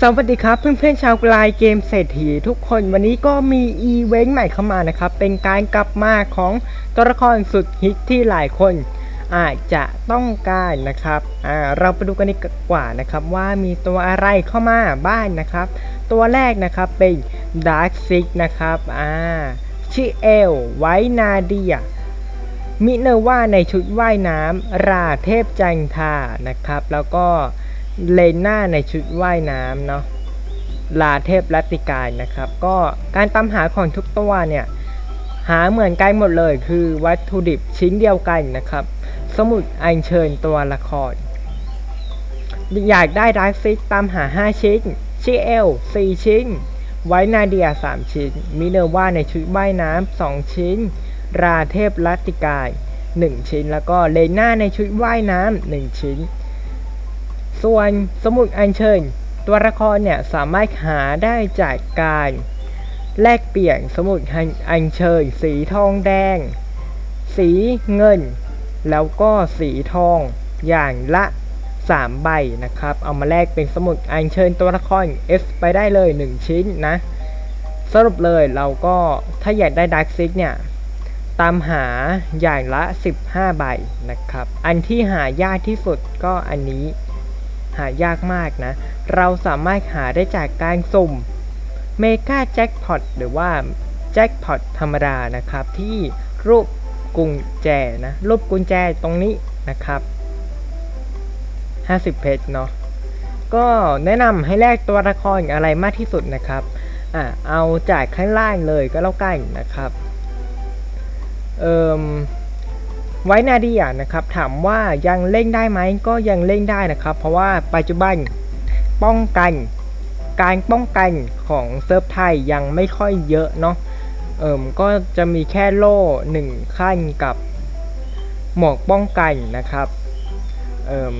สวัสดีครับเพื่อนๆชาวกลายเกมเศรษฐีทุกคนวันนี้ก็มีอีเวนต์ใหม่เข้ามานะครับ เป็นการกลับมาของตัวละครสุดฮิตที่หลายคนอาจจะต้องการนะครับอ่าเราไปดูกันดีกว่านะครับ ว่ามีตัวอะไรเข้ามาบ้างนะครับ ตัวแรกนะครับเป็น Dark Six นะครับอ่าชิเอลไวนาเดียมิเนว่าในชุดว่ายน้ำราเทพจันทานะครับ แล้วก็ เลน่าในชุดว่ายน้ำเนาะลาเทพรัติกายนะครับ ก็การตามหาของทุกตัวเนี่ย หาเหมือนกันหมดเลยคือวัตถุดิบชิ้นเดียวกันนะครับ สมุดอัญเชิญตัวละคร อยากได้ดาร์ซิกตามหา 5 ชิ้น ชิเอล 4 ชิ้น ไวนาเดีย 3 ชิ้น มิเนว่าในชุดว่ายน้ำ2 ชิ้น ราเทพรัตติกาย 1 ชิ้น แล้วก็เลน่าในชุดว่ายน้ำ1ชิ้น ส่วนสมุดอัญเชิญ ตัวละครเนี่ยสามารถหาได้จากการแลกเปลี่ยนสมุดอัญเชิญ สีทองแดง สีเงิน แล้วก็สีทองอย่างละ 3 ใบนะครับ เอามาแลกเป็นสมุดอัญเชิญตัวละคร S ไปได้เลย 1 ชิ้นนะ สรุปเลยเราก็ถ้าอยากได้ดักซิกเนี่ย ตามหาอย่างละ 15 ใบนะครับ อันที่หายากที่สุดก็อันนี้ หายากมากนะ เราสามารถหาได้จากการสุ่มเมกาแจ็คพอตหรือว่าแจ็คพอตธรรมดานะครับ ที่รูปกุญแจนะ รูปกุญแจตรงนี้นะครับ 50 เพชรเนาะก็แนะนำให้แลกตัวละครอะไรมากที่สุดนะครับอะเอาจากข้างล่างเลยก็แล้วกันนะครับ เอ่ม ไว้นาเดียนะครับถามว่ายังเล่นได้ไหมก็ยังเล่นได้นะครับ เพราะว่าปัจจุบันป้องกัน การป้องกันของเซิร์ฟไทยยังไม่ค่อยเยอะเนาะเอิมก็จะมีแค่โล่หนึ่งขั้นกับหมวกป้องกันนะครับเอิม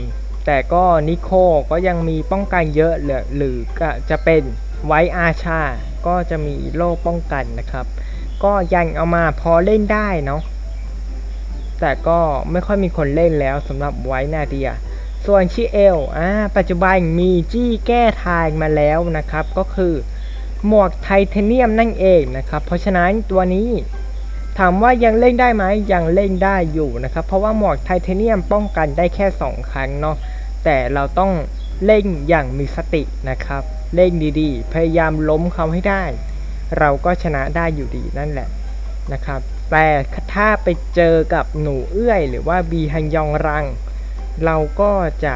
แต่ก็นิโคก็ยังมีป้องกันเยอะหรือหรือจะเป็นไว้อาชา ก็จะมีโล่ป้องกันนะครับ ก็ยังเอามาพอเล่นได้เนาะ แต่ก็ไม่ค่อยมีคนเล่นแล้วสำหรับไว้นาเดีย ส่วนชิเอลอ่าปัจจุบันมีจี้แก้ทางมาแล้วนะครับ ก็คือหมวกไทเทเนียมนั่นเองนะครับ เพราะฉะนั้นตัวนี้ถามว่ายังเล่นได้ไหมยังเล่นได้อยู่นะครับ เพราะว่าหมวกไทเทเนียมป้องกันได้แค่ 2 ครั้งเนาะแต่เราต้องเล่นอย่างมีสตินะครับ เล่นดีๆ พยายามล้มเขาให้ได้ เราก็ชนะได้อยู่ดีนั่นแหละนะครับ แต่ถ้าไปเจอกับหนูเอื้อยหรือว่าบีฮันยองรัง เราก็จะ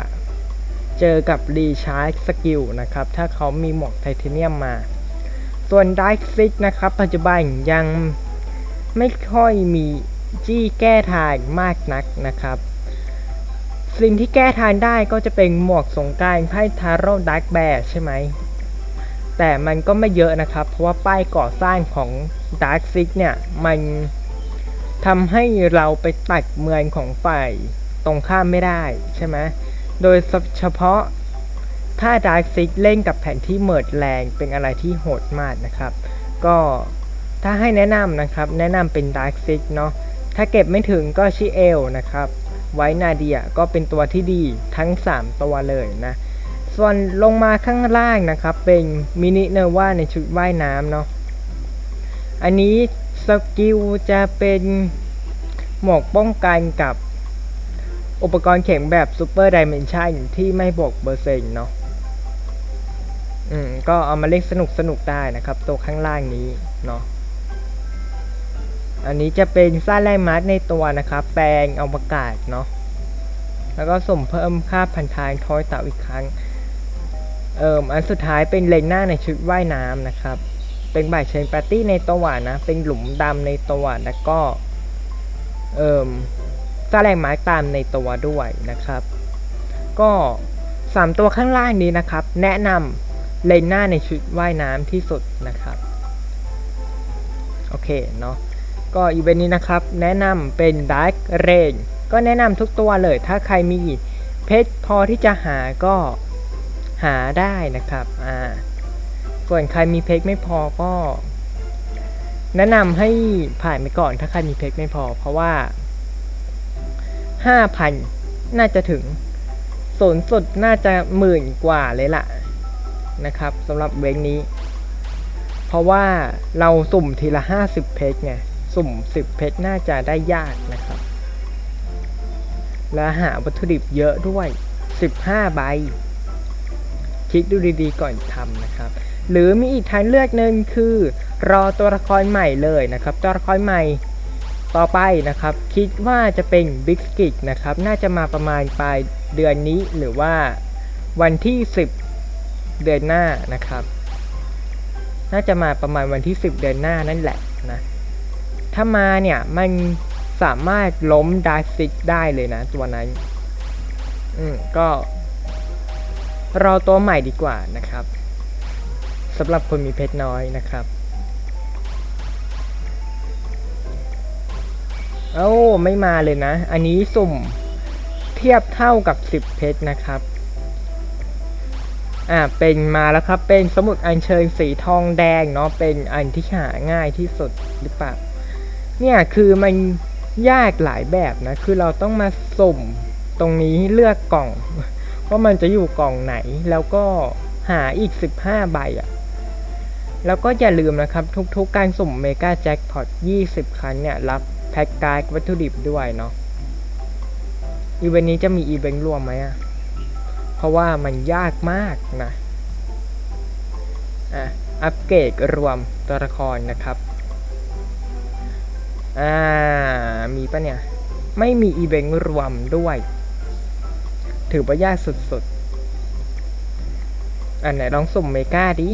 เจอกับรีชาร์จสกิลนะครับ ถ้าเขามีหมวกไทเทเนียมมา ส่วนไดซิกนะครับ ปัจจุบันยังไม่ค่อยมีจี้แก้ทางมากนักนะครับ สิ่งที่แก้ทางได้ก็จะเป็นหมวกสงการไพ่ทาโร่ดักแบร์ใช่ไหม แต่มันก็ไม่เยอะนะครับ เพราะว่าป้ายก่อสร้างของ Dark Six เนี่ย มัน ทำให้เราไปตัดเมืองของฝ่ายตรงข้ามไม่ได้ใช่ไหมโดยเฉพาะถ้า Dark Six เล่นกับแผนที่เมิดแรงเป็นอะไรที่โหดมากนะครับ ก็ถ้าให้แนะนำนะครับ แนะนำเป็น Dark Six เนาะถ้าเก็บไม่ถึงก็ชิเอลนะครับ ไว้นาเดียก็เป็นตัวที่ดีทั้ง 3 ตัวเลยนะ ส่วนลงมาข้างล่างนะครับ เป็นมินิเนว่าในชุดว่ายน้ำเนาะอันนี้ สกิลจะเป็นหมวกป้องกันกับอุปกรณ์แข็งแบบซูเปอร์ดิเมนชันที่ไม่บวกเปอร์เซ็นต์เนาะ อืม ก็เอามาเล่นสนุกสนุกได้นะครับ ตัวข้างล่างนี้เนาะ อันนี้จะเป็นซ่าแรงมาร์ในตัวนะครับ แปลงอวกาศเนาะ แล้วก็ส่งเพิ่มค่าพันทายทอยเต่าอีกครั้ง เอ่มอันสุดท้ายเป็นเลนหน้าในชุดว่ายน้ำนะครับ เป็นบ่ายเชนปาร์ตี้ในตัวนะ เป็นหลุมดำในตัวแล้วก็ เอ่มซ่าแรงไม้ตามในตัวด้วยนะครับ ก็สามตัวข้างล่างนี้นะครับ แนะนำเลนหน้าในชุดว่ายน้ำที่สุดนะครับ โอเคเนาะก็อีเวนต์นี้นะครับ แนะนำเป็น Dark Rain ก็แนะนำทุกตัวเลย ถ้าใครมีเพชรพอที่จะหาก็หาได้นะครับ อ่า ส่วนใครมีเพชรไม่พอก็ แนะนำให้ผ่านไปก่อนถ้าใครมีเพชรไม่พอ เพราะว่า 5,000 น่าจะถึงสูงสุดน่าจะหมื่นกว่าเลยล่ะนะครับสำหรับเวงนี้ เพราะว่าเราสุ่มทีละ 50 เพชรไงสุ่ม 10 เพชรน่าจะได้ยากนะครับ และหาวัตถุดิบเยอะด้วย 15 ใบคิดดูดีๆก่อนทำนะครับ หรือมีอีกทางเลือกหนึ่งคือ รอตัวละครใหม่เลยนะครับ ตัวละครใหม่ต่อไปนะครับ คิดว่าจะเป็นบิ๊กกิกนะครับ น่าจะมาประมาณปลายเดือนนี้หรือว่าวันที่ 10 เดือนหน้านะครับ น่าจะมาประมาณวันที่ 10 เดือนหน้านั่นแหละนะถ้ามาเนี่ยมันสามารถล้มดาร์ซิกได้เลยนะ ตัวนั้น อืมก็ รอตัวใหม่ดีกว่านะครับ สำหรับคนมีเพชรน้อยนะครับ เอ้าไม่มาเลยนะ อันนี้สุ่มเทียบเท่ากับ 10 เพชรนะครับ อ่า เป็นมาแล้วครับ เป็นสมุดอัญเชิญสีทองแดงเนาะ เป็นอันที่หาง่ายที่สุดหรือเปล่า เนี่ยคือมันยากหลายแบบนะ คือเราต้องมาสุ่มตรงนี้เลือกกล่อง ว่ามันจะอยู่กล่องไหน แล้วก็หาอีก 15 ใบอะ่ะ แล้วก็อย่าลืมนะครับ ทุกๆการสุ่มเมกาแจ็คพอต 20 ครั้งเนี่ย รับแพ็กการ์ดวัตถุดิบด้วยเนาะอีเวนต์นี้จะมีอีเวนต์รวมไหมอะเพราะว่ามันยากมากนะอะอัปเกรดรวมตัวละครนะครับ อ่า มีปะเนี่ย ไม่มีอีเวนต์รวมด้วย ถือว่ายากสุดๆ อันไหนลองสุ่มเมกาดิ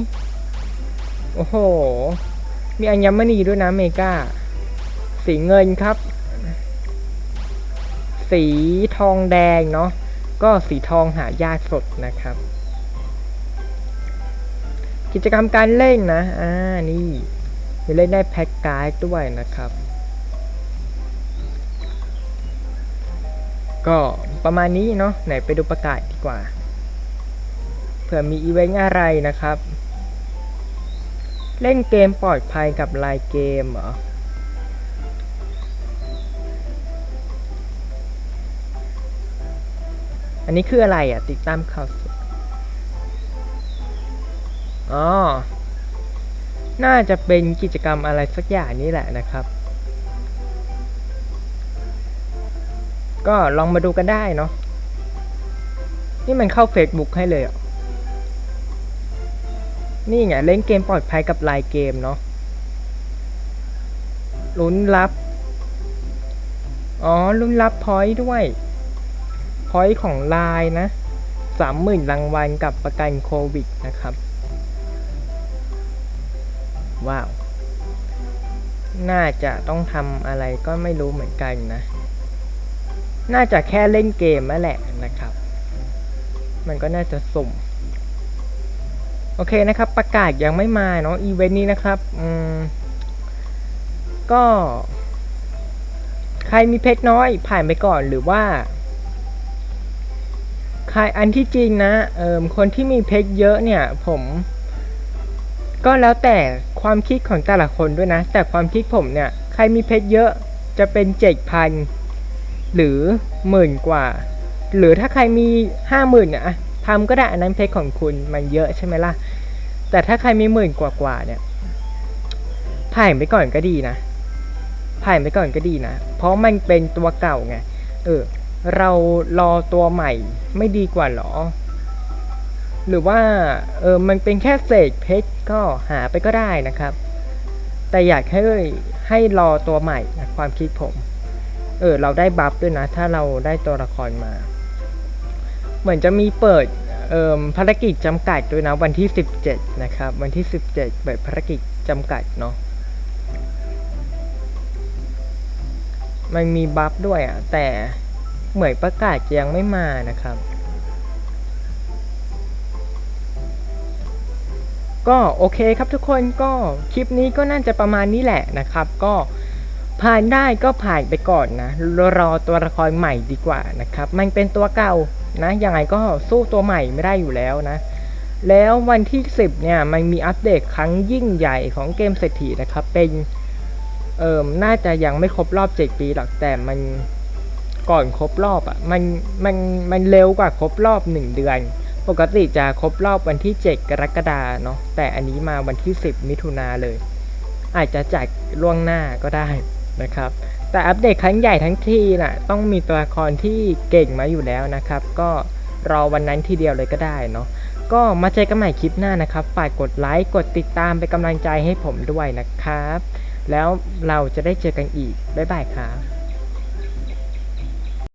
โอ้โห มีอัญมณีด้วยนะเมกาสีเงินครับ สีทองแดงเนาะก็สีทองหายากสดนะครับ กิจกรรมการเล่นนะ อ่า นี่มีเล่นได้แพ็กการ์ดด้วยนะครับ ก็ประมาณนี้เนาะไหนไปดูประกาศดีกว่า เผื่อมีอีเวนต์อะไรนะครับ เล่นเกมปลอดภัยกับไลน์เกมเหรอ อันนี้คืออะไรอะ ติดตามข่าวสดอ๋อ น่าจะเป็นกิจกรรมอะไรสักอย่างนี้แหละนะครับ ก็ลองมาดูกันได้เนาะ นี่มันเข้า Facebook ให้เลยอะ นี่ไง เล่นเกมปลอดภัยกับไลน์เกมเนาะลุ้นรับ อ๋อ ลุ้นรับพอยต์ด้วย พอยต์ของไลน์นะสามหมื่นรางวัลกับประกันโควิดนะครับ ว้าว น่าจะต้องทำอะไรก็ไม่รู้เหมือนกันนะ น่าจะแค่เล่นเกมนั่นแหละนะครับ มันก็น่าจะสุ่ม โอเคนะครับ ประกาศยังไม่มาเนาะอีเวนต์นี้นะครับอืมก็ ใครมีเพชรน้อยผ่านไปก่อนหรือว่า ใครอันที่จริงนะเอ่อคนที่มีเพชรเยอะเนี่ย ผม ก็แล้วแต่ความคิดของแต่ละคนด้วยนะ แต่ความคิดผมเนี่ย ใครมีเพชรเยอะจะเป็นเจ็ดพันหรือหมื่นกว่า หรือถ้าใครมีห้าหมื่นเนี่ะทำก็ได้อันนั้นเพชรของคุณมันเยอะใช่ไหมล่ะ แต่ถ้าใครมีหมื่นกว่ากว่าเนี่ยผ่านไปก่อนก็ดีนะผ่านไปก่อนก็ดีนะ เพราะมันเป็นตัวเก่าไง เออ เรารอตัวใหม่ไม่ดีกว่าหรอ หรือว่า เออ มันเป็นแค่เศษเพชรก็หาไปก็ได้นะครับ แต่อยากให้ให้รอตัวใหม่นะความคิดผม เออ เราได้บัฟด้วยนะ ถ้าเราได้ตัวละครมา เหมือนจะมีเปิด ภารกิจจำกัดด้วยนะวันที่ 17 นะครับ วันที่ 17เปิดภารกิจจำกัดเนาะมันมีบัฟด้วยอะ แต่เหมือนประกาศยังไม่มานะครับ ก็โอเคครับทุกคนก็คลิปนี้ก็น่าจะประมาณนี้แหละนะครับ ก็ผ่านได้ก็ผ่านไปก่อนนะ รอตัวละครใหม่ดีกว่านะครับ มันเป็นตัวเก่า นะยังไงก็สู้ตัวใหม่ไม่ได้อยู่แล้วนะ แล้ววันที่ 10 เนี่ยมันมีอัปเดตครั้งยิ่งใหญ่ของเกมเศรษฐีนะครับ เป็นเอิมน่าจะยังไม่ครบรอบ 7 ปีหรอกแต่มันก่อนครบรอบอะ่ะมันมันมันเร็วกว่าครบรอบ 1 เดือน ปกติจะครบรอบวันที่ 7 กรกฎาเนาะแต่อันนี้มาวันที่ 10 มิถุนาเลย อาจจะจ่ายล่วงหน้าก็ได้ นะครับ แต่อัปเดตครั้งใหญ่ทั้งทีน่ะต้องมีตัวละครที่เก่งมาอยู่แล้วนะครับ ก็รอวันนั้นทีเดียวเลยก็ได้เนาะก็มาเจอกันใหม่คลิปหน้านะครับ ฝากกดไลค์กดติดตามเป็นกำลังใจให้ผมด้วยนะครับ แล้วเราจะได้เจอกันอีก บ๊ายบายครับ